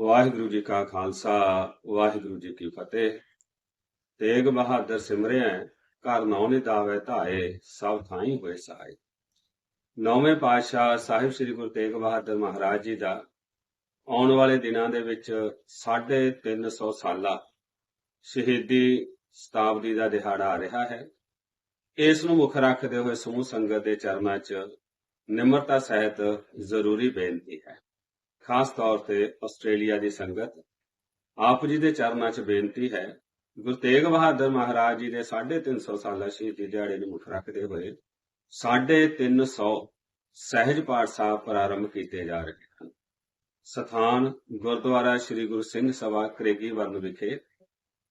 ਵਾਹਿਗੁਰੂ ਜੀ ਕਾ ਖਾਲਸਾ, ਵਾਹਿਗੁਰੂ ਜੀ ਕੀ ਫਤਿਹ। ਤੇਗ ਬਹਾਦਰ ਸਿਮਰਿਆ, ਘਰ ਨੌ ਨਿਤਾਵੇ ਧਾਏ, ਸਭ ਥਾਈ ਹੋਏ ਸਹਾਈ ਨੌਵੇਂ ਪਾਤਸ਼ਾਹ ਸਾਹਿਬ ਸ੍ਰੀ ਗੁਰੂ ਤੇਗ ਬਹਾਦਰ ਮਹਾਰਾਜ ਜੀ ਦਾ ਆਉਣ ਵਾਲੇ ਦਿਨਾਂ ਦੇ ਵਿੱਚ 350 ਸਾਲਾ ਸ਼ਹੀਦੀ ਸ਼ਤਾਬਦੀ ਦਾ ਦਿਹਾੜਾ ਆ ਰਿਹਾ ਹੈ। ਇਸ ਨੂੰ ਮੁੱਖ ਰੱਖਦੇ ਹੋਏ ਸਮੂਹ ਸੰਗਤ ਦੇ ਚਰਨਾਂ 'ਚ ਨਿਮਰਤਾ ਸਹਿਤ ਜ਼ਰੂਰੀ ਬੇਨਤੀ ਹੈ। ਖਾਸ ਤੌਰ ਤੇ ਆਸਟ੍ਰੇਲੀਆ ਦੀ ਸੰਗਤ, ਆਪ ਜੀ ਦੇ ਚਰਨਾਂ 'ਚ ਬੇਨਤੀ ਹੈ, ਗੁਰੂ ਤੇਗ ਬਹਾਦਰ ਮਹਾਰਾਜ ਜੀ ਦੇ 350 ਸਾਲਾ ਸ਼ਹੀਦੀ ਦਿਹਾੜੇ ਨੂੰ ਮੁੱਖ ਰੱਖਦੇ ਹੋਏ 350 ਸਹਿਜ ਪਾਠ ਸਾਹਿਬ ਪ੍ਰਾਰੰਭ ਕੀਤੇ ਜਾ ਰਹੇ ਹਨ। ਸਥਾਨ ਗੁਰਦੁਆਰਾ ਸ੍ਰੀ ਗੁਰੂ ਸਿੰਘ ਸਭਾ ਕਰੇਗੀ ਵਰਨ ਵਿਖੇ,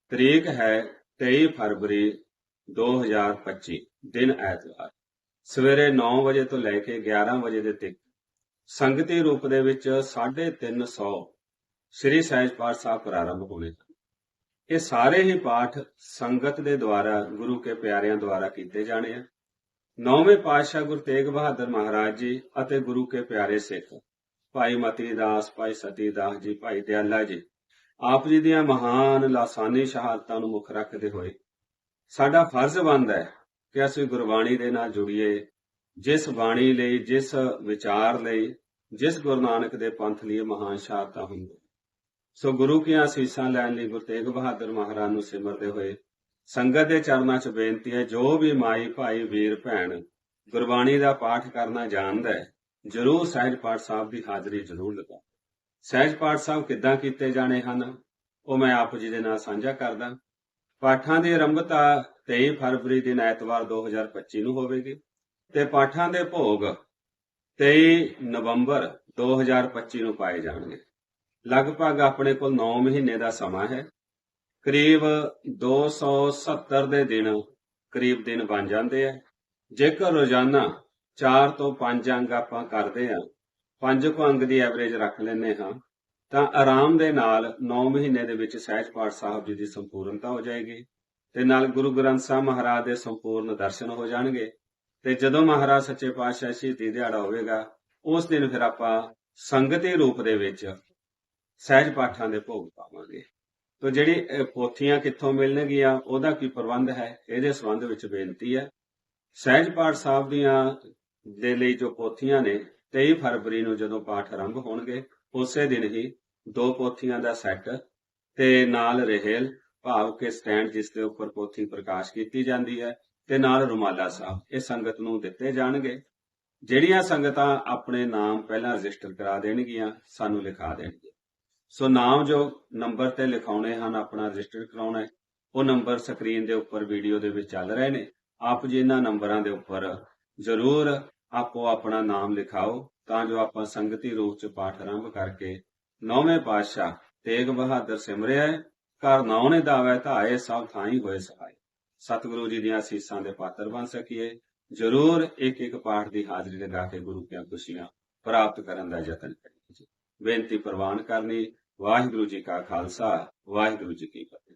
ਤਰੀਕ ਹੈ 23 ਫਰਵਰੀ 2025 ਦਿਨ ਐਤਵਾਰ। ਸਵੇਰੇ 9 ਵਜੇ ਤੋਂ ਲੈ ਕੇ 11 ਵਜੇ ਦੇ ਤੱਕ ਸੰਗਤੀ ਰੂਪ ਦੇ ਵਿੱਚ 350 ਸ੍ਰੀ ਸਹਿਜ ਪਾਠ ਸਾਹਿਬ ਪ੍ਰਾਰੰਭ ਹੋਣੇ ਹਨ ਇਹ ਸਾਰੇ ਹੀ ਪਾਠ ਸੰਗਤ ਦੇ ਦੁਆਰਾ, ਗੁਰੂ ਕੇ ਪਿਆਰਿਆਂ ਦੁਆਰਾ ਕੀਤੇ ਜਾਣੇ ਆ। ਨੌਵੇਂ ਪਾਤਸ਼ਾਹ ਗੁਰੂ ਤੇਗ ਬਹਾਦਰ ਮਹਾਰਾਜ ਜੀ ਅਤੇ ਗੁਰੂ ਕੇ ਪਿਆਰੇ ਸਿੱਖ, ਭਾਈ ਮਤੀ ਦਾਸ, ਭਾਈ ਸਤੀ ਦਾਸ ਜੀ, ਭਾਈ ਦਿਆਲਾ ਜੀ, ਆਪ ਜੀ ਦੀਆਂ ਮਹਾਨ ਲਾਸਾਨੀ ਸ਼ਹਾਦਤਾਂ ਨੂੰ ਮੁੱਖ ਰੱਖਦੇ ਹੋਏ। ਸਾਡਾ ਫਰਜ਼ ਬਣਦਾ ਹੈ ਕਿ ਅਸੀਂ ਗੁਰਬਾਣੀ ਦੇ ਨਾਲ ਜੁੜੀਏ ਜਿਸ ਬਾਣੀ ਲਈ, ਜਿਸ ਵਿਚਾਰ ਲਈ, ਜਿਸ ਗੁਰੂ ਨਾਨਕ ਦੇ ਪੰਥ ਲਈ ਇਹ ਮਹਾਨ ਸ਼ਹਾਦਤਾਂ ਹੁੰਦੀਆਂ। ਸੋ ਗੁਰੂ ਕੀਆਂ ਅਸੀਸਾਂ ਲੈਣ ਲਈ ਗੁਰੂ ਤੇਗ ਬਹਾਦਰ ਮਹਾਰਾਜ ਨੂੰ ਸਿਮਰਦੇ ਹੋਏ ਸੰਗਤ ਦੇ ਚਰਨਾਂ 'ਚ ਬੇਨਤੀ ਹੈ, ਜੋ ਵੀ ਮਾਈ, ਭਾਈ, ਵੀਰ, ਭੈਣ ਗੁਰਬਾਣੀ ਦਾ ਪਾਠ ਕਰਨਾ ਜਾਣਦਾ ਹੈ, ਜਰੂਰ ਸਹਿਜ ਪਾਠ ਸਾਹਿਬ ਦੀ ਹਾਜ਼ਰੀ ਜਰੂਰ ਲਗਾ ਸਹਿਜ ਪਾਠ ਸਾਹਿਬ ਕਿੱਦਾਂ ਕੀਤੇ ਜਾਣੇ ਹਨ, ਉਹ ਮੈਂ ਆਪ ਜੀ ਦੇ ਨਾਲ ਸਾਂਝਾ ਕਰਦਾ। ਪਾਠਾਂ ਦੀ ਆਰੰਭਤਾ 23 ਫਰਵਰੀ ਦਿਨ ਐਤਵਾਰ 2025 ਨੂੰ ਹੋਵੇਗੀ। ਤੇ ਪਾਠਾਂ ਦੇ ਭੋਗ 23 ਨਵੰਬਰ 2025 ਨੂੰ ਪਾਏ ਜਾਣਗੇ। ਲਗਭਗ ਆਪਣੇ ਕੋਲ 9 ਮਹੀਨੇ ਦਾ ਸਮਾਂ ਹੈ। ਕਰੀਬ 270 ਦੇ ਦਿਨ ਕਰੀਬ ਦਿਨ ਬਣ ਜਾਂਦੇ ਆ। ਜੇਕਰ ਰੋਜ਼ਾਨਾ 4 ਤੋਂ 5 ਅੰਗ ਆਪਾਂ ਕਰਦੇ ਆ 5 ਕੁ ਅੰਗ ਦੀ ਐਵਰੇਜ ਰੱਖ ਲੈਨੇ ਹਾਂ, ਤਾਂ ਆਰਾਮ ਦੇ ਨਾਲ 9 ਮਹੀਨੇ ਦੇ ਵਿੱਚ ਸਹਿਜ ਪਾਠ ਸਾਹਿਬ ਜੀ ਦੀ ਸੰਪੂਰਨਤਾ ਹੋ ਜਾਏਗੀ ਤੇ ਨਾਲ ਗੁਰੂ ਗ੍ਰੰਥ ਸਾਹਿਬ ਮਹਾਰਾਜ ਦੇ ਸੰਪੂਰਨ ਦਰਸ਼ਨ ਹੋ ਜਾਣਗੇ। ਤੇ ਜਦੋਂ ਮਹਾਰਾਜ ਸੱਚੇ ਪਾਤਸ਼ਾਹ ਸ਼ਹੀਦੀ ਦਿਹਾੜਾ ਹੋਵੇਗਾ, ਉਸ ਦਿਨ ਫਿਰ ਆਪਾਂ ਸੰਗਤੀ ਰੂਪ ਦੇ ਵਿੱਚ ਸਹਿਜ ਪਾਠਾਂ ਦੇ ਭੋਗ ਪਾਵਾਂਗੇ। ਤੋ ਜਿਹੜੀ ਪੋਥੀਆਂ ਕਿੱਥੋਂ ਮਿਲਣਗੀਆਂ, ਉਹਦਾ ਕੀ ਪ੍ਰਬੰਧ ਹੈ, ਇਹਦੇ ਸੰਬੰਧ ਵਿੱਚ ਬੇਨਤੀ ਹੈ। ਸਹਿਜ ਪਾਠ ਸਾਹਿਬ ਦੀਆਂ, ਦੇ ਲਈ ਜੋ ਪੋਥੀਆਂ ਨੇ 23 ਫਰਵਰੀ ਨੂੰ ਜਦੋਂ ਪਾਠ ਆਰੰਭ ਹੋਣਗੇ, ਉਸੇ ਦਿਨ ਹੀ ਦੋ ਪੋਥੀਆਂ ਦਾ ਸੈੱਟ ਤੇ ਨਾਲ ਰਹਿਲ, ਭਾਵ ਕੇ ਸਟੈਂਡ ਜਿਸ ਦੇ ਉੱਪਰ ਪੋਥੀ ਪ੍ਰਕਾਸ਼ ਕੀਤੀ ਜਾਂਦੀ ਹੈ ਤੇ ਨਾਲ ਰੁਮਾਲਾ ਸਾਹਿਬ, ਇਹ ਸੰਗਤ ਨੂੰ ਦਿੱਤੇ ਜਾਣਗੇ। ਜਿਹੜੀਆਂ ਸੰਗਤਾਂ ਆਪਣੇ ਨਾਮ ਪਹਿਲਾਂ ਰਜਿਸਟਰ ਕਰਾ ਦੇਣਗੀਆਂ, ਸਾਨੂੰ ਲਿਖਾ ਦੇਣਗੇ। ਸੋ ਨਾਮ ਜੋ ਨੰਬਰ ਤੇ ਲਿਖਾਉਣੇ ਹਨ, ਆਪਣਾ ਰਜਿਸਟਰ ਕਰਾਉਣਾ ਹੈ। ਉਹ ਨੰਬਰ ਸਕਰੀਨ ਦੇ ਉੱਪਰ ਵੀਡੀਓ ਦੇ ਵਿੱਚ ਚੱਲ ਰਹੇ ਨੇ। ਆਪ ਜੀ ਇਹਨਾਂ ਨੰਬਰਾਂ ਦੇ ਉੱਪਰ ਜ਼ਰੂਰ ਆਪੋ ਆਪਣਾ ਨਾਮ ਲਿਖਾਓ, ਤਾਂ ਜੋ ਆਪਾਂ ਸੰਗਤੀ ਰੂਪ ਚ ਪਾਠ ਆਰੰਭ ਕਰਕੇ ਨੌਵੇਂ ਪਾਤਸ਼ਾਹ ਤੇਗ ਬਹਾਦਰ ਸਿਮਰਿਆ ਘਰ ਨੌ ਨੇ ਦਾਵੇ ਧਾਏ, ਸਭ ਥਾਈ ਹੋਏ ਸਹਾਈ। ਸਤਿਗੁਰੂ ਜੀ ਦੀਆਂ ਅਸੀਸਾਂ ਦੇ ਪਾਤਰ ਬਣ ਸਕੀਏ। ਜ਼ਰੂਰ ਇੱਕ ਇੱਕ ਪਾਠ ਦੀ ਹਾਜ਼ਰੀ ਲਗਾ ਕੇ ਗੁਰੂ ਕੀਆਂ ਖੁਸ਼ੀਆਂ ਪ੍ਰਾਪਤ ਕਰਨ ਦਾ ਯਤਨ ਕਰੀਏ ਜੀ। ਬੇਨਤੀ ਪ੍ਰਵਾਨ ਕਰਨੀ, ਵਾਹਿਗੁਰੂ ਜੀ ਕਾ ਖਾਲਸਾ, ਵਾਹਿਗੁਰੂ ਜੀ ਕੀ ਫਤਿਹ।